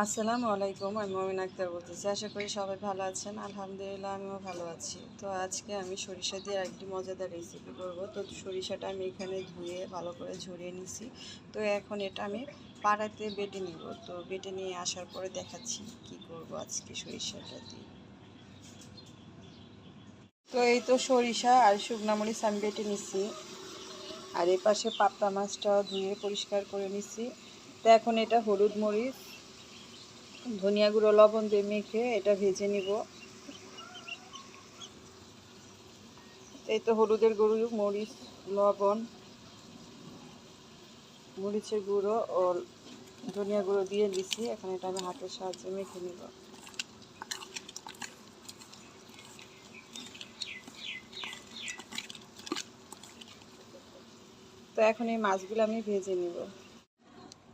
আসসালামু আলাইকুম, আমি মমিন আক্তার বলতেছি। আশা করি সবাই ভালো আছেন। আলহামদুলিল্লাহ, আমিও ভালো আছি। তো আজকে আমি সরিষা দিয়ে একটি মজাদার রেসিপি করব। তো সরিষাটা আমি এখানে ধুয়ে ভালো করে ঝরিয়ে নিছি। তো এখন এটা আমি পাড়াতে বেটে নিব। তো বেটে নিয়ে আসার পরে দেখাচ্ছি কি করব আজকে সরিষাটা দিয়ে। তো এই তো সরিষা আর শুকনা মরিচ আমি বেটে নিছি। আর এ পাশে পাপ্তা মাছটাও ধুয়ে পরিষ্কার করে নিছি। তো এখন এটা হলুদ মরিচ ধনিয়া গুঁড়ো, লবণ দিয়ে মেখে এটা ভেজে নিব। এই তো হলুদের গুঁড়ো, মরিচ, লবণ, মরিচের গুঁড়ো ও ধনিয়া গুঁড়ো দিয়ে দিছি। এখন এটা আমি হাতের সাহায্যে মেখে নিব। তো এখন এই মাছগুলো আমি ভেজে নিব।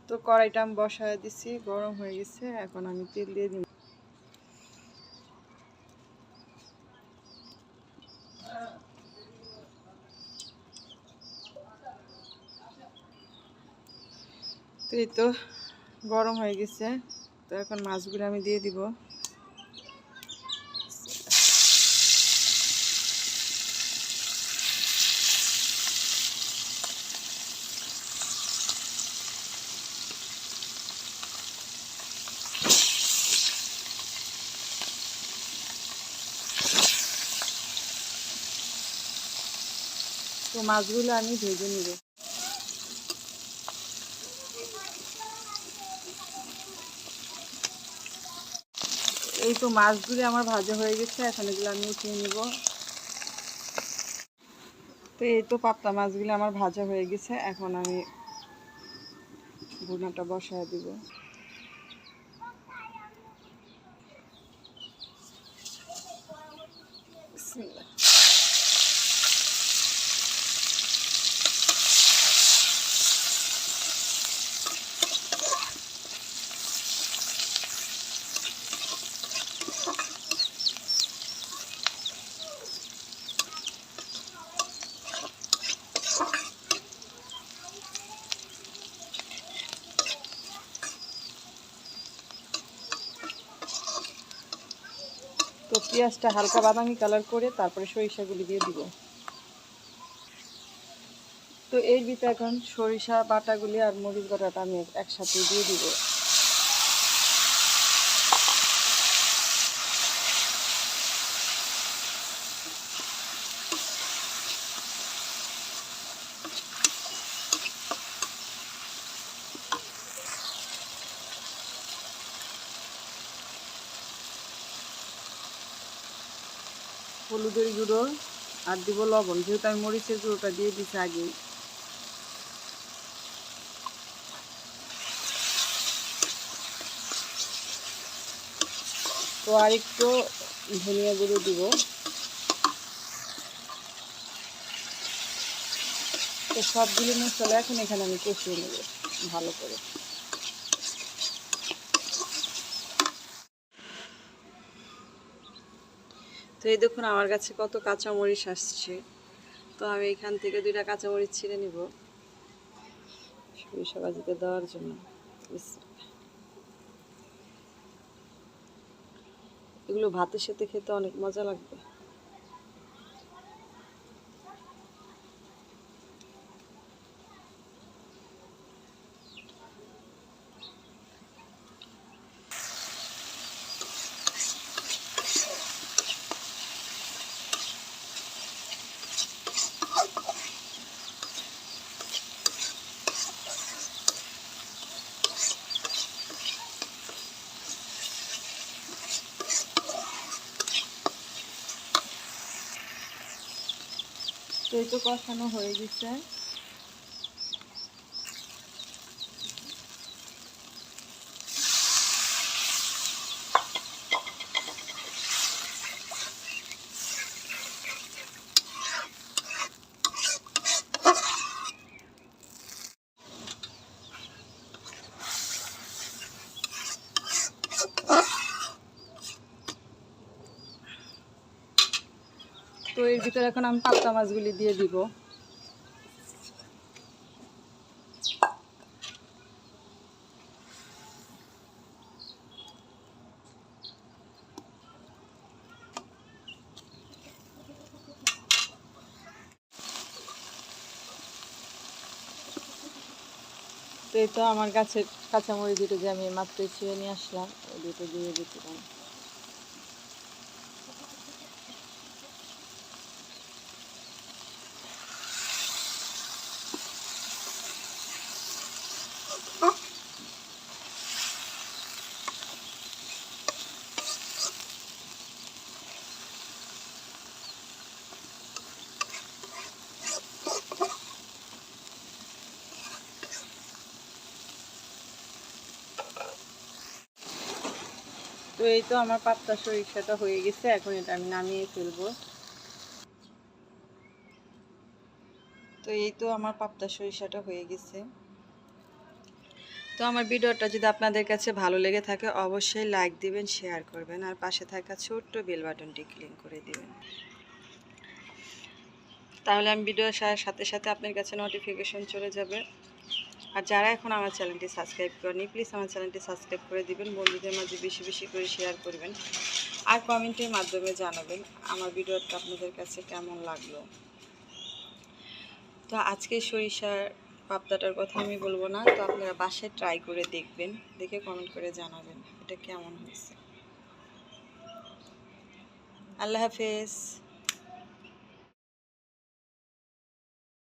তো কড়াইটা আমি বসায় দিছি, গরম হয়ে গেছে, এখন আমি তেল দিয়ে দিই তো এই তো গরম হয়ে গেছে, তো এখন মাছগুলো আমি দিয়ে দিব। তো মাছগুলো আমি ভেজে নিব। এই তো মাছগুলি আমার ভাজা হয়ে গেছে, এখন এগুলো আমি উঠিয়ে নিব। তো এই তো পাপ্তা মাছগুলি আমার ভাজা হয়ে গেছে, এখন আমি ভুনাটা বসায় দিব। তো পেঁয়াজটা হালকা বাদামি কালার করে তারপরে সরিষাগুলি দিয়ে দিব। তো এর ভিতরে এখন সরিষা, বাটাগুলি আর মরিচ বাটাটা আমি একসাথে দিয়ে দিব। হলুদের গুঁড়ো আর দিব লবণ, যেহেতু আমি মরিচের গুঁড়োটা দিয়ে দিছি আগেই। তো আর একটু ধনিয়া গুঁড়ো দিব। তো সবগুলো মশলা এখন এখানে আমি কষিয়ে নেব ভালো করে। তো এই দেখুন আমার কাছে কত কাঁচামরিচ আসছে। তো আমি এখান থেকে দুইটা কাঁচামরিচ ছিঁড়ে নিব। ভাজিতে দেওয়ার জন্য। এগুলো ভাতের সাথে খেতে অনেক মজা লাগবে। তো এই তো কষানো হয়ে গেছে। তো এর ভিতরে এখন আমি পাবদা মাছগুলি দিয়ে দিব। তো এই তো আমার গাছের কাঁচামরি দুটো যে আমি মাত্র ছিঁড়ে নিয়ে আসলাম, ওই দুটো দিয়ে দিতে পারি তো এই তো আমার পাত্তা সরিষাটা হয়ে গেছে, এখন এটা আমি নামিয়ে ফেলব। তো এই তো আমার পাপ্তা সরিষাটা হয়ে গেছে। তো আমার ভিডিওটা যদি আপনাদের কাছে ভালো লেগে থাকে, অবশ্যই লাইক দিবেন, শেয়ার করবেন, আর পাশে থাকা ছোট্ট বেল বাটনটি ক্লিক করে দিবেন। তাহলে আমি ভিডিও সাথে সাথে আপনার কাছে নোটিফিকেশন চলে যাবে। আর যারা এখন আমার চ্যানেলটি সাবস্ক্রাইব করেনি প্লিজ আমার চ্যানেলটি সাবস্ক্রাইব করে দিবেন। বন্ধুদের মাঝে বেশি বেশি করে শেয়ার করবেন আর কমেন্টের মাধ্যমে জানাবেন আমার ভিডিওটা আপনাদের কাছে কেমন লাগল। তো আজকে সরিষার পাবদাটার কথা আমি বলব না, তো আপনারা বাসায় ট্রাই করে দেখবেন, দেখে কমেন্ট করে জানাবেন এটা কেমন হয়েছে। আল্লাহ হাফেজ।